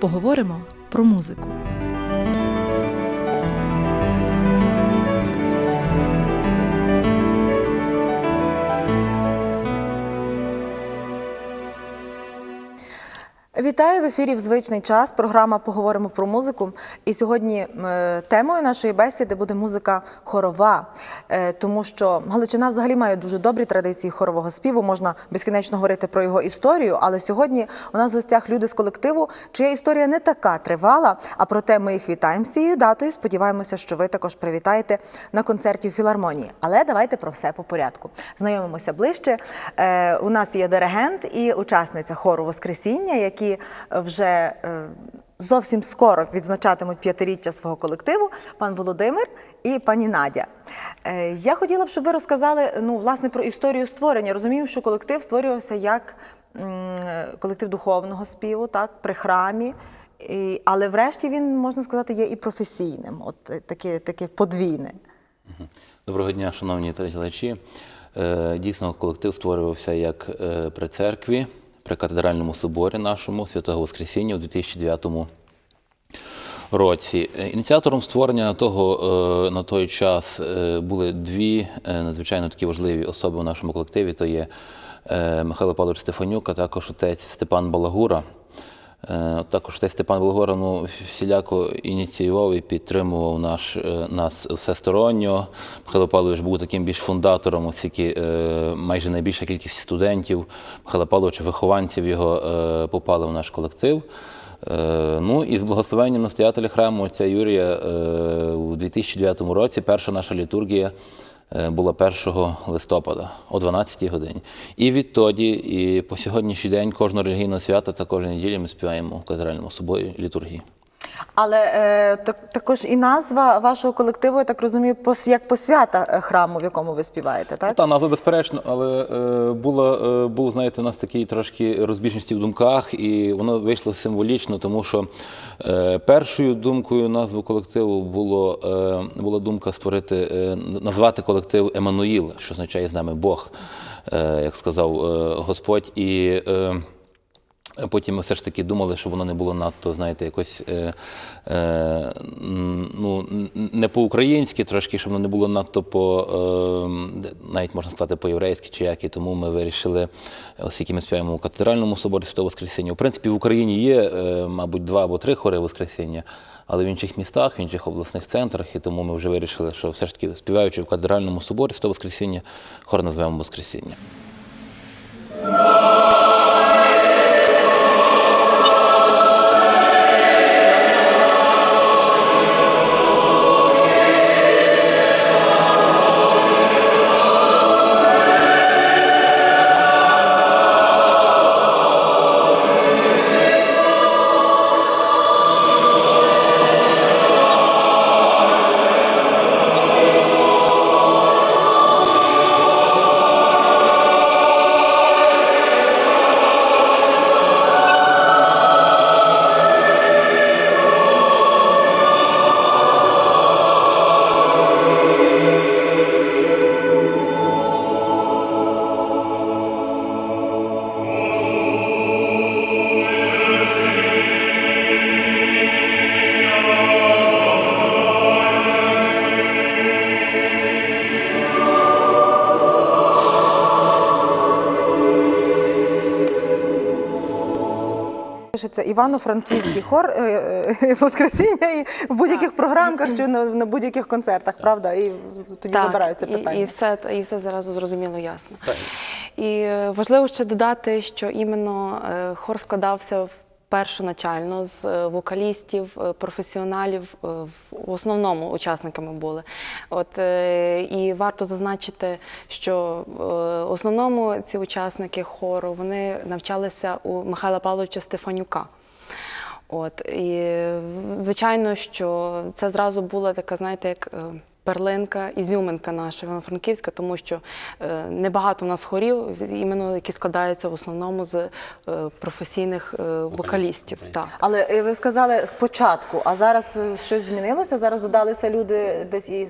Поговоримо про музику. Вітаю в ефірі в звичний час. Програма Поговоримо про музику. І сьогодні е, темою нашої бесіди буде музика хорова, Е, тому що Галичина взагалі має дуже добрі традиції хорового співу. Можна безкінечно говорити про його історію. Але сьогодні у нас в гостях люди з колективу, чия історія не така тривала. А проте ми їх вітаємо з цією датою. Сподіваємося, що ви також привітаєте на концерті у філармонії. Але давайте про все по порядку. Знайомимося ближче. Е, у нас є диригент і учасниця хору Воскресіння, які вже е, зовсім скоро відзначатимуть п'ятиріччя свого колективу, пан Володимир і пані Надя. Е, я хотіла б, щоб ви розказали ну, власне, про історію створення. Розумію, що колектив створювався як колектив духовного співу, так, при храмі. І, але врешті він, можна сказати, є і професійним, от е, таке, таке подвійне. Доброго дня, шановні телеглядачі. Е, Дійсно, колектив створювався як е, при церкві, при катедральному соборі нашому Святого Воскресіння у 2009 році. Ініціатором створення того, е, на той час е, були дві е, надзвичайно такі важливі особи у нашому колективі. То є Михайло Павлович Стефанюк, а також отець Степан Балагура. Е, Також отець Степан Волгора ну, всіляко ініціював і підтримував наш, е, нас всесторонньо. Михайло Павлович був таким більш фундатором, оскільки е, майже найбільша кількість студентів Михайла Павловича, вихованців його попали в наш колектив. Ну і з благословенням настоятеля храму отця Юрія у 2009 році перша наша літургія була 1 листопада о 12 годині. І відтоді, і по сьогоднішній день кожного релігійного свята та кожної неділі ми співаємо в катедральному собою літургії. Але е, так, також і назва вашого колективу, я так розумію, пос, як посвята е, храму, в якому ви співаєте, так? Та назва безперечно, але е, була, е, був, знаєте, у нас такі трошки розбіжності в думках, і воно вийшло символічно, тому що е, першою думкою назви колективу було, е, була думка створити, е, назвати колектив Еммануїл, що означає з нами Бог, е, як сказав е, Господь. І е, Потім ми все ж таки думали, щоб воно не було надто, знаєте, якось е, е, ну, не по-українськи, трошки, щоб воно не було надто по, е, навіть можна сказати, по-єврейськи чи як. І тому ми вирішили, оскільки ми співаємо у катедральному соборі Святого Воскресіння. В принципі, в Україні є, е, мабуть, два або три хори Воскресіння, але в інших містах, в інших обласних центрах. І тому ми вже вирішили, що все ж таки, співаючи в катедральному соборі Святого Воскресіння, хор назвемо Воскресіння. Пишеться Івано-Франківський хор е, е, Воскресіння і в будь-яких програмках чи на, на будь-яких концертах, правда? І тоді забираються питання. І, все, і все зразу зрозуміло ясно. Так. І е, важливо ще додати, що іменно е, хор складався в першоначально з е, вокалістів, е, професіоналів, е, в основному учасниками були. От, і варто зазначити, що в основному ці учасники хору вони навчалися у Михайла Павловича Стефанюка. От і звичайно, що це зразу була така, знаєте, як перлинка, ізюминка наша Івано-Франківська, тому що е, небагато у нас хорів, іменно які складаються в основному з е, професійних е, вокалістів. Так. Але ви сказали спочатку, а зараз щось змінилося? Зараз додалися люди десь і,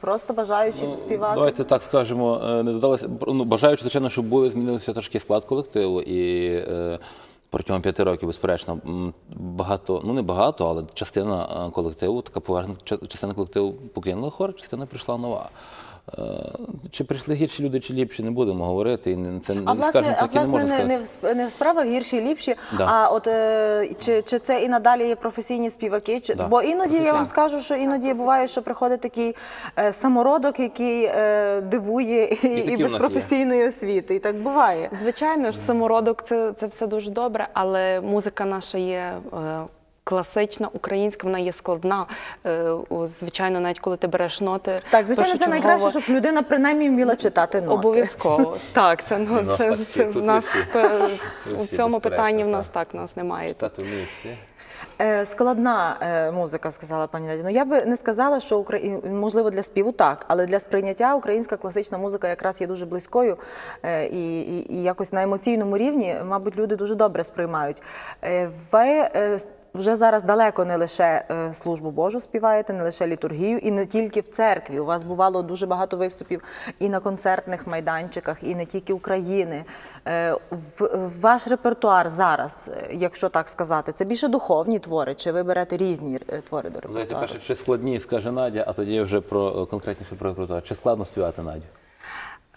просто бажаючи співати. Давайте так скажемо, не додалося. Ну, бажаючи, звичайно, щоб були змінився трошки склад колективу. І е, Протягом п'яти років, безперечно, багато, ну не багато, але частина е, колективу, така поверхня, частина колективу покинула хор, частина прийшла нова. Е, Чи прийшли гірші люди, чи ліпші, не будемо говорити. І це, А не скажемо, власне, а так і не власне можна не, сказати. не, в, не в справах гірші ліпші, Да. а от е, чи, чи це і надалі є професійні співаки? Чи, Да. Бо іноді я вам скажу, що іноді буває, що приходить такий е, самородок, який е, дивує і, такі і без професійної освіти. І так буває. Звичайно ж, самородок це, це все дуже добре, але музика наша є. Класична, українська, вона є складна. Е, Звичайно, навіть коли ти береш ноти. Так, звичайно, це найкраще, щоб людина принаймні вміла читати ноти. Обов'язково. Так, це, ну, У це, це, в нас у цьому питанні в нас так нас немає. Читати вміють всі. Е, Складна е, музика, сказала пані Надя. Ну я би не сказала, що Украї... можливо для співу так, але для сприйняття українська класична музика якраз є дуже близькою і, і, і якось на емоційному рівні, мабуть, люди дуже добре сприймають. Ви вже зараз далеко не лише е, службу Божу співаєте, не лише літургію, і не тільки в церкві. У вас бувало дуже багато виступів і на концертних майданчиках, і не тільки України. Е, Ваш репертуар зараз, е, якщо так сказати, це більше духовні твори, чи ви берете різні твори до Давайте репертуару? перше, чи складні, скаже Надя, а тоді вже про конкретніше про репертуар. Чи складно співати Надю?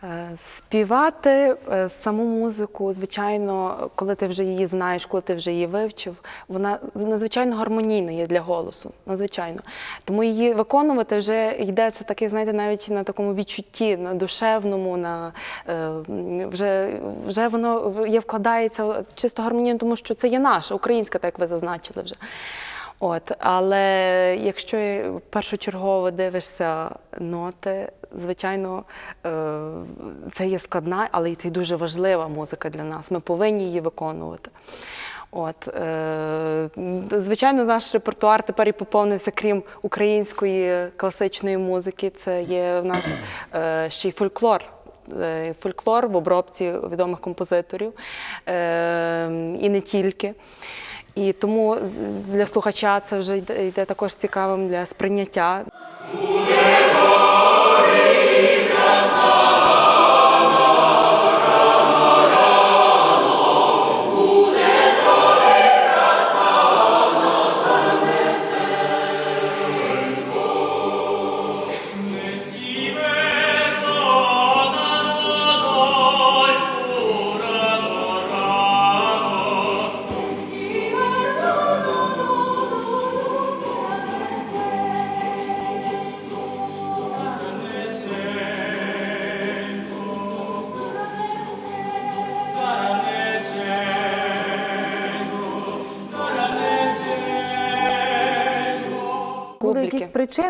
Е, Співати е, саму музику, звичайно, коли ти вже її знаєш, коли ти вже її вивчив, вона надзвичайно гармонійна є для голосу. Надзвичайно. Тому її виконувати вже йдеться таке, знаєте, навіть на такому відчутті, на душевному, на е, вже, вже воно є вкладається чисто гармонійно, тому що це є наша, українська, так як ви зазначили вже. От, але якщо першочергово дивишся ноти, звичайно, е, це є складна, але й це дуже важлива музика для нас. Ми повинні її виконувати. От, е, звичайно, наш репертуар тепер і поповнився, крім української класичної музики. Це є в нас е, ще й фольклор. Фольклор в обробці відомих композиторів і не тільки. І тому для слухача це вже йде, йде також цікавим для сприйняття.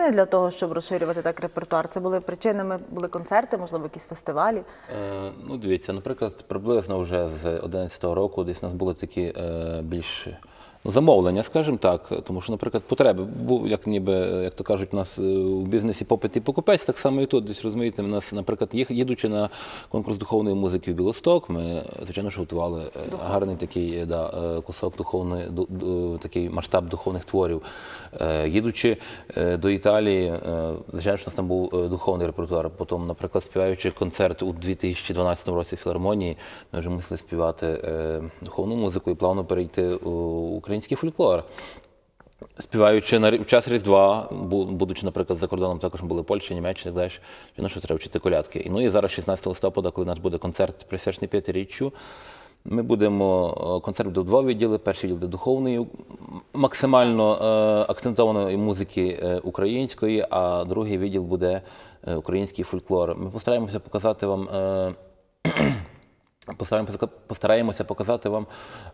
Причини для того, щоб розширювати так репертуар? Це були причинами, були концерти, можливо, якісь фестивалі. Е, ну, дивіться, наприклад, приблизно вже з 2011 року десь у нас були такі е, більш замовлення, скажімо так, тому що, наприклад, потреби, був, як ніби, як то кажуть, у нас е, у бізнесі попит і покупець, так само і тут десь розумієте, в нас, наприклад, їдучи на конкурс духовної музики в Білосток, ми, звичайно, ж готували е, гарний такий е, да, кусок духовної, ду- ду- такий масштаб духовних творів. Їдучи до Італії, звичайно, що у нас там був духовний репертуар. Потім, наприклад, співаючи концерт у 2012 році в філармонії, ми вже мусили співати духовну музику і плавно перейти у український фольклор. Співаючи на в час Різдва, будучи, наприклад, за кордоном, також були Польща, Німеччина так далі, звичайно, що треба вчити колядки. І, ну і зараз, 16 листопада, коли у нас буде концерт присвячений п'ятиріччю, ми будемо е, концерт буде в два відділи. Перший відділ буде духовної, максимально е, акцентованої музики е, української, а другий відділ буде е, український фольклор. Ми постараємося показати вам. е, Постараємося, показати вам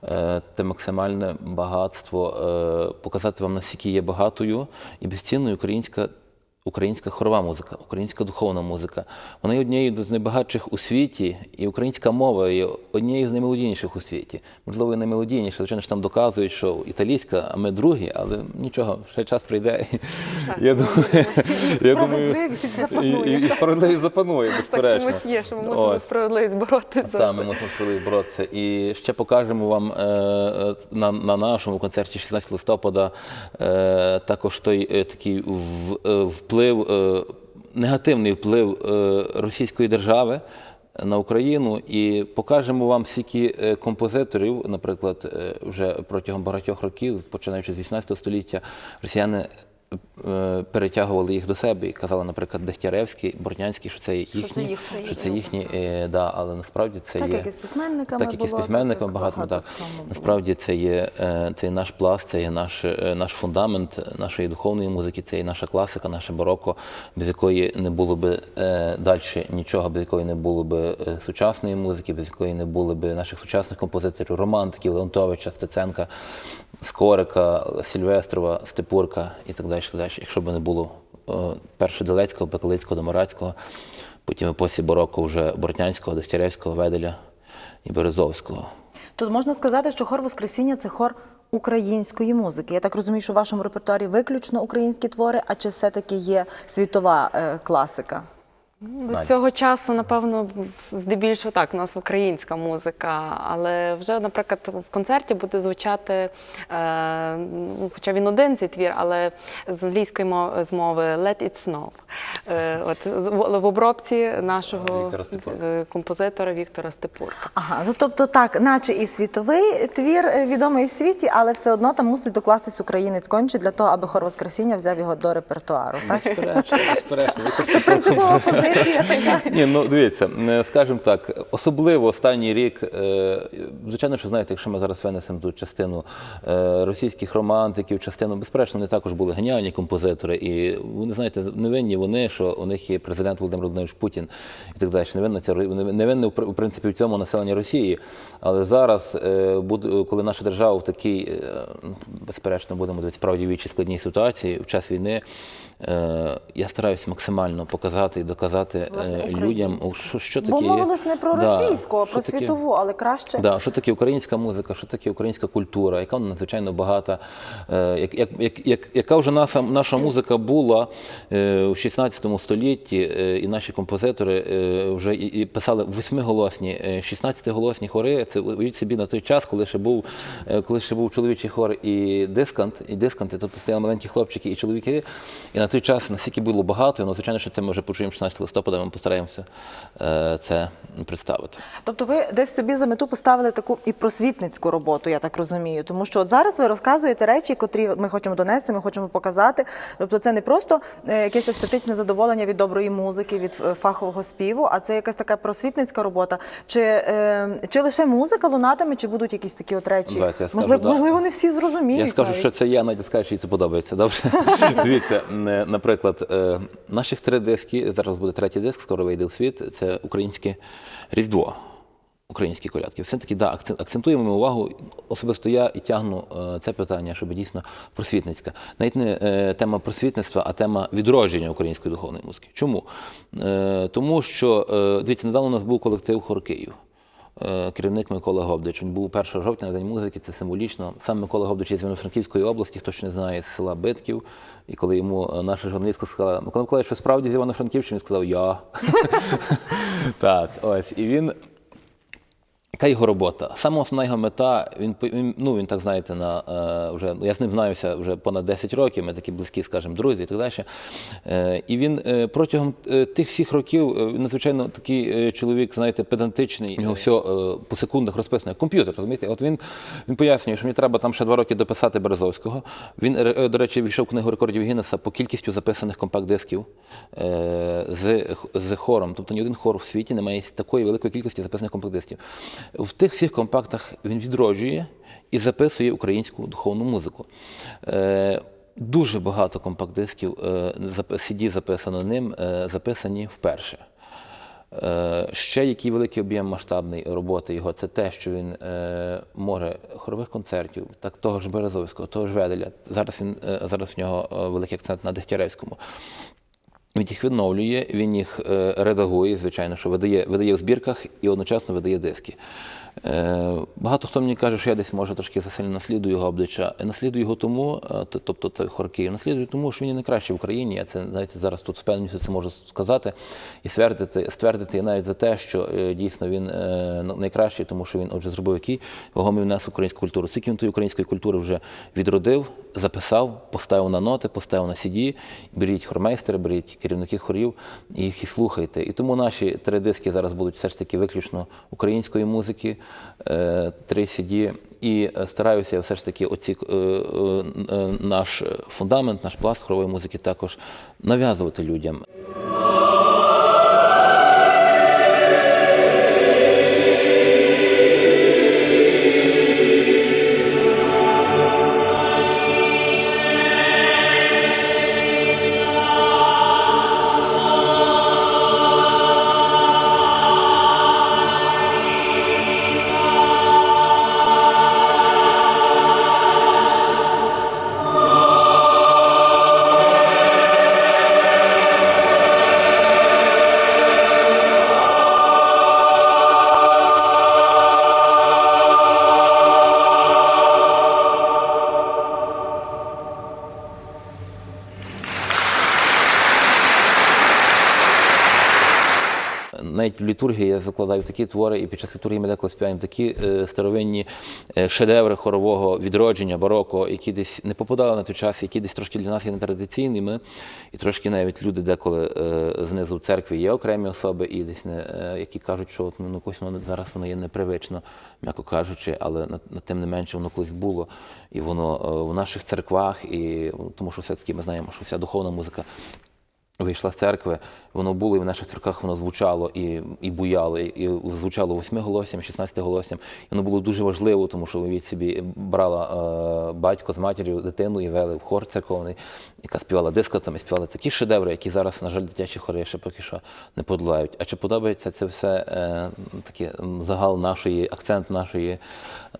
е, те максимальне багатство, е, показати вам, наскільки є багатою і безцінною українська, українська хорова музика, українська духовна музика. Вона є однією з найбагатших у світі, і українська мова є однією з наймелодійніших у світі. Можливо, і наймелодійніша. Звичайно ж там доказують, що італійська, а ми другі, але нічого, ще час прийде. Я думаю, я думаю, Справедливість і, і, і справедливість запанує, Так безперечно. чомусь є, що ми мусимо справедливість бороти Так, ми мусимо справедливо боротися. І ще покажемо вам е, на, на нашому концерті 16 листопада е, також той е, такий в, е, вплив, е, негативний вплив е, російської держави. на Україну і покажемо вам стільки е, композиторів, наприклад, вже протягом багатьох років, починаючи з 18 століття, росіяни. Е, Перетягували їх до себе і казали, наприклад, Дегтяревський, Бортнянський, що це їхні, це їх, це що це їхні, е, да, але насправді це Так є як і з письменниками так, як і з письменниками так, багато, багато так. Насправді це є, е, це є наш пласт, це є наш, е, наш фундамент нашої духовної музики, це є наша класика, наше бароко, без якої не було би е, далі нічого, без якої не було би е, сучасної музики, без якої не було би наших сучасних композиторів, романтиків, Леонтовича, Стеценка, Скорика, Сільвестрова, Степурка і так далі. так далі. Якщо б не було е, перше Делецького, Пекалицького, Домарацького, потім епосі бароко вже Бортнянського, Дегтяревського, Веделя і Березовського. Тут можна сказати, що хор Воскресіння це хор української музики. Я так розумію, що в вашому репертуарі виключно українські твори, а чи все-таки є світова е, класика? До Надя. цього часу, напевно, здебільшого так, у нас українська музика, але вже, наприклад, в концерті буде звучати, е, ну, хоча він один цей твір, але з англійської мови, з мови Let It Snow. Е, от, в, в обробці нашого Віктора е, композитора Віктора Степурка. Ага, ну тобто так, наче і світовий твір е, відомий в світі, але все одно там мусить докластись українець конче для того, аби хор Воскресіння взяв його до репертуару. Так? Безперечно, безперечно. Це принципова позиція Ні, ну дивіться, е, скажімо так, особливо останній рік, е, звичайно, що знаєте, якщо ми зараз винесемо тут частину е, російських романтиків, частину, безперечно, вони також були геніальні композитори, і вони знаєте, не винні вони, що у них є президент Володимир Володимирович Путін і так далі. Не винна ця Ро- не в принципі в цьому населення Росії. Але зараз, коли наша держава в такій, безперечно, будемо дивитися справді вічі складній ситуації в час війни. Е, Я стараюся максимально показати і доказати Власне, е, людям, що, що таке Бо мовились не про Да, російську, а про світову, але краще. Да, що таке українська музика, що таке українська культура, яка вона надзвичайно багата, е, як, як, як, як, яка вже наша, наша музика була у 16 столітті, і наші композитори вже і, писали восьмиголосні, е, 16-голосні хори. Це уявіть собі на той час, коли ще був, коли ще був чоловічий хор і дискант, і дисканти, тобто стояли маленькі хлопчики і чоловіки. І на той час настільки було багато, ну, звичайно, що це ми вже почуємо 16 листопада, ми постараємося е, це представити. Тобто ви десь собі за мету поставили таку і просвітницьку роботу, я так розумію. Тому що от зараз ви розказуєте речі, котрі ми хочемо донести, ми хочемо показати. Тобто це не просто е, якесь естетичне задоволення від доброї музики, від е, фахового співу, а це якась така просвітницька робота. Чи, чи лише музика лунатиме, чи будуть якісь такі от речі? Давайте я скажу, можливо, да. можливо, не всі зрозуміють. Я скажу, навіть. що це я, Надя скаже, що їй це подобається. Добре? Дивіться, наприклад, е, наших три диски, зараз буде третій диск, скоро вийде у світ, це українське Різдво. Українські колядки. Все-таки да, акцентуємо ми увагу. Особисто я і тягну е, це питання, щоб дійсно просвітницька. Навіть не е, тема просвітництва, а тема відродження української духовної музики. Чому? Тому що, дивіться, недавно у нас був колектив Хор Київ. Е, Керівник Микола Гобдич. Він був 1 жовтня на День музики, це символічно. Сам Микола Гобдич є з Івано-Франківської області, хто ще не знає, з села Битків. І коли йому е, наша журналістка сказала, Микола Миколаївич, ви справді з Івано-Франківщини? Він сказав, я. Так, ось. І він яка його робота? Саме основна його мета, він, ну, він так знаєте, на, е, вже, я з ним знаюся вже понад 10 років, ми такі близькі, скажімо, друзі і так далі. Е, і він е, протягом е, тих всіх років, е, надзвичайно такий е, чоловік, знаєте, педантичний, у нього все е, по секундах розписано, комп'ютер, розумієте? От він, він пояснює, що мені треба там ще два роки дописати Березовського. Він, до речі, війшов книгу рекордів Гіннеса по кількістю записаних компакт-дисків е, з, з хором. Тобто ні один хор в світі не має такої великої кількості записаних компакт-дисків. В тих всіх компактах він відроджує і записує українську духовну музику. Е, Дуже багато компакт-дисків е, CD записано ним, е, записані вперше. Е, Ще який великий об'єм масштабний роботи його це те, що він е, море хорових концертів, так того ж Березовського, того ж Веделя. Зараз він е, зараз в нього е, великий акцент на Дегтяревському. Він їх відновлює, він їх е, редагує, звичайно, що видає, видає в збірках і одночасно видає диски. Е, Багато хто мені каже, що я десь може трошки засильно наслідую його обличчя. Наслідую його тому, е, тобто той хор Київ, наслідую тому, що він є найкращий в Україні. Я це знаєте, зараз тут з це можу сказати і ствердити, ствердити навіть за те, що дійсно він найкращий, тому що він отже зробив який вагомий внесок в українську культуру. Скільки він тої української культури вже відродив, записав, поставив на ноти, поставив на CD. Беріть хормейстери, беріть керівники хорів їх і слухайте. І тому наші три диски зараз будуть все ж таки виключно української музики, е, три CD. І е, стараюся все ж таки оці, е, наш фундамент, наш пласт хорової музики також нав'язувати людям. Літургії я закладаю такі твори, і під час літургії ми деколи співаємо такі е, старовинні е, шедеври хорового відродження, бароко, які десь не попадали на той час, які десь трошки для нас є нетрадиційними, і трошки навіть люди деколи е, знизу в церкві є окремі особи, і десь не, які кажуть, що от, ну, якось воно зараз воно є непривично, м'яко кажучи, але на, тим не менше воно колись було. І воно в наших церквах, і тому що все-таки ми знаємо, що вся духовна музика вийшла з церкви, воно було і в наших церквах воно звучало і, і буяло, і, звучало восьмиголоссям, шістнадцятиголоссям. І воно було дуже важливо, тому що уявіть собі брала е, батько з матір'ю дитину і вели в хор церковний, яка співала дискотами, співали такі шедеври, які зараз, на жаль, дитячі хори ще поки що не подолають. А чи подобається це все е, такий м, загал нашої, акцент нашої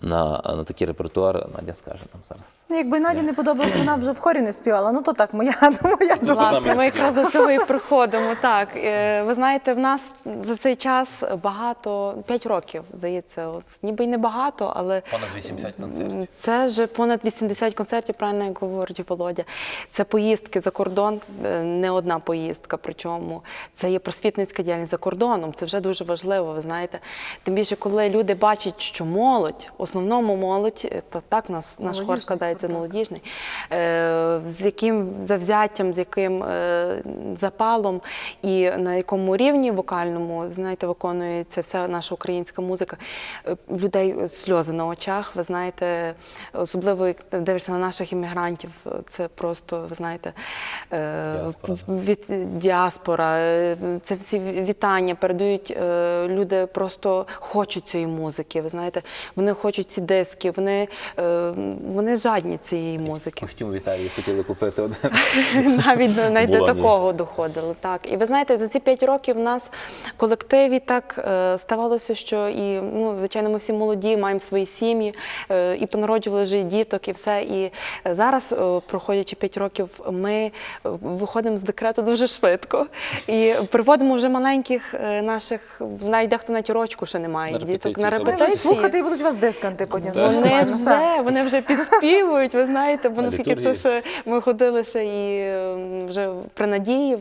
на, на такий репертуар? Надя скаже нам зараз. Ну, якби Наді не подобалось, вона вже в хорі не співала. Ну то так, моя, моя думка. Власне, ми якраз до цього і приходимо. Так, Е, ви знаєте, в нас за цей час багато, 5 років, здається, от, ніби й не багато, але Понад 80 концертів. це вже понад 80 концертів, правильно як говорить Володя. Це поїздки за кордон, е, не одна поїздка. Причому це є просвітницька діяльність за кордоном. Це вже дуже важливо. Ви знаєте. Тим більше, коли люди бачать, що молодь, в основному молодь, е, то так нас наш хор Молодіжний складається молодіжний, е, з яким завзяттям, з яким е, запалом і на якому рівні вокальному знаєте, виконується вся наша українська музика. Е, Людей сльози на очах. Ви знаєте, особливо як дивишся на наших іммігрантів. Це просто ви знаєте Діаспора. від діаспора. Це всі вітання передають люди, просто хочуть цієї музики. Ви знаєте, вони хочуть ці диски, вони, вони жадні цієї музики. Костюм в Італії хотіли купити один. Навіть до- навіть до такого доходило. Так. І ви знаєте, за ці п'ять років в нас в колективі так е, ставалося, що і ну, звичайно, ми всі молоді, маємо свої сім'ї, е, і понароджували вже і діток, і все. І е, зараз, проходячи п'ять років, ми виходимо з декрету дуже швидко і приводимо вже маленьких наших, навіть дехто навіть рочку ще немає На діток на. Репетиції. слухати і будуть вас дисканти потім. Вони вже, вони вже підспівують, ви знаєте, бо наскільки це ще ми ходили ще і вже при надії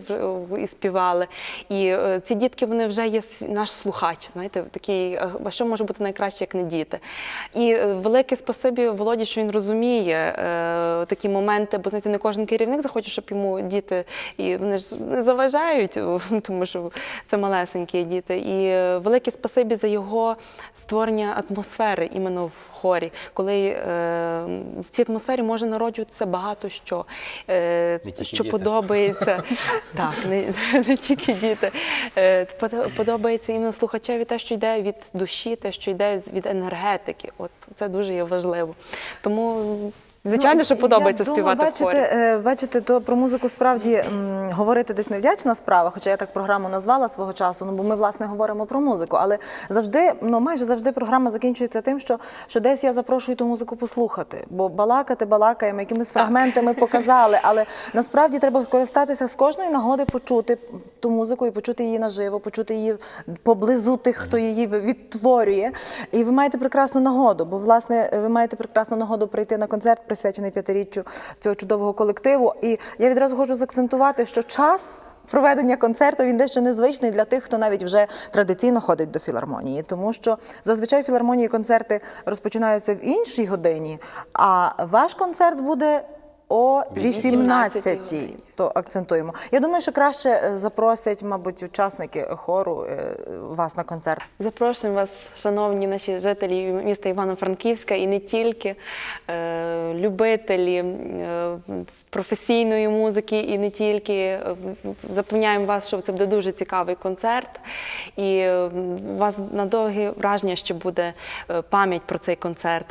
і співали. І е, ці дітки вони вже є наш слухач. Знаєте, такий, а а що може бути найкраще, як не діти? І е, велике спасибі Володі, що він розуміє е, такі моменти, бо знаєте, не кожен керівник захоче, щоб йому діти, і вони ж не заважають, тому що це малесенькі діти. І е, велике спасибі за його створення атмосфери іменно в хорі, коли е, в цій атмосфері може народжуватися багато що, е, що діти. подобається. Так, не, не тільки діти. Е, подо- Подобається іменно слухачеві те, що йде від душі, те, що йде від енергетики. От це дуже є важливо. Тому Звичайно, що Ну, подобається я співати думаю, в хорі. бачите, е, бачите, то про музику справді м, говорити десь невдячна справа, хоча я так програму назвала свого часу, ну бо ми власне говоримо про музику. Але завжди, ну майже завжди програма закінчується тим, що, що десь я запрошую ту музику послухати. Бо балакати, балакаємо, якимись фрагментами показали. Але насправді треба скористатися з кожної нагоди почути ту музику і почути її наживо, почути її поблизу тих, хто її відтворює. І ви маєте прекрасну нагоду, бо власне ви маєте прекрасну нагоду прийти на концерт, присвячений п'ятиріччю цього чудового колективу. І я відразу хочу заакцентувати, що час. Проведення концерту він дещо незвичний для тих, хто навіть вже традиційно ходить до філармонії, тому що зазвичай філармонії концерти розпочинаються в іншій годині, а ваш концерт буде о 18 годині. то акцентуємо. Я думаю, що краще е, запросять, мабуть, учасники хору е, вас на концерт. Запрошуємо вас, шановні наші жителі міста Івано-Франківська, і не тільки е, любителі професійної музики, і не тільки. Запевняємо вас, що це буде дуже цікавий концерт. І у вас на довгі враження, що буде пам'ять про цей концерт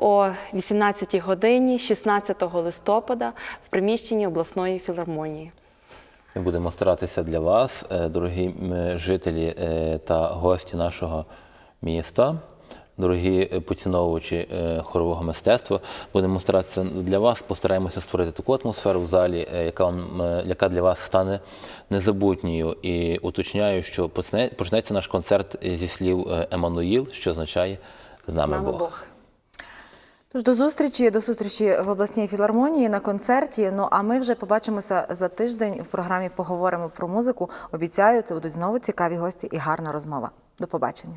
о 18 годині, 16 листопада, в приміщенні обласної філармонії. Ми будемо старатися для вас, е, дорогі жителі е, та гості нашого міста, дорогі е, поціновувачі хорового мистецтва. Будемо старатися для вас, постараємося створити таку атмосферу в залі, яка, вам, яка для вас стане незабутньою. І уточняю, що почне- почнеться наш концерт зі слів е, Еммануїл, що означає з нами Бог. Бог. Тож до зустрічі, до зустрічі в обласній філармонії на концерті. Ну а ми вже побачимося за тиждень в програмі Поговоримо про музику. Обіцяю, це будуть знову цікаві гості і гарна розмова. До побачення.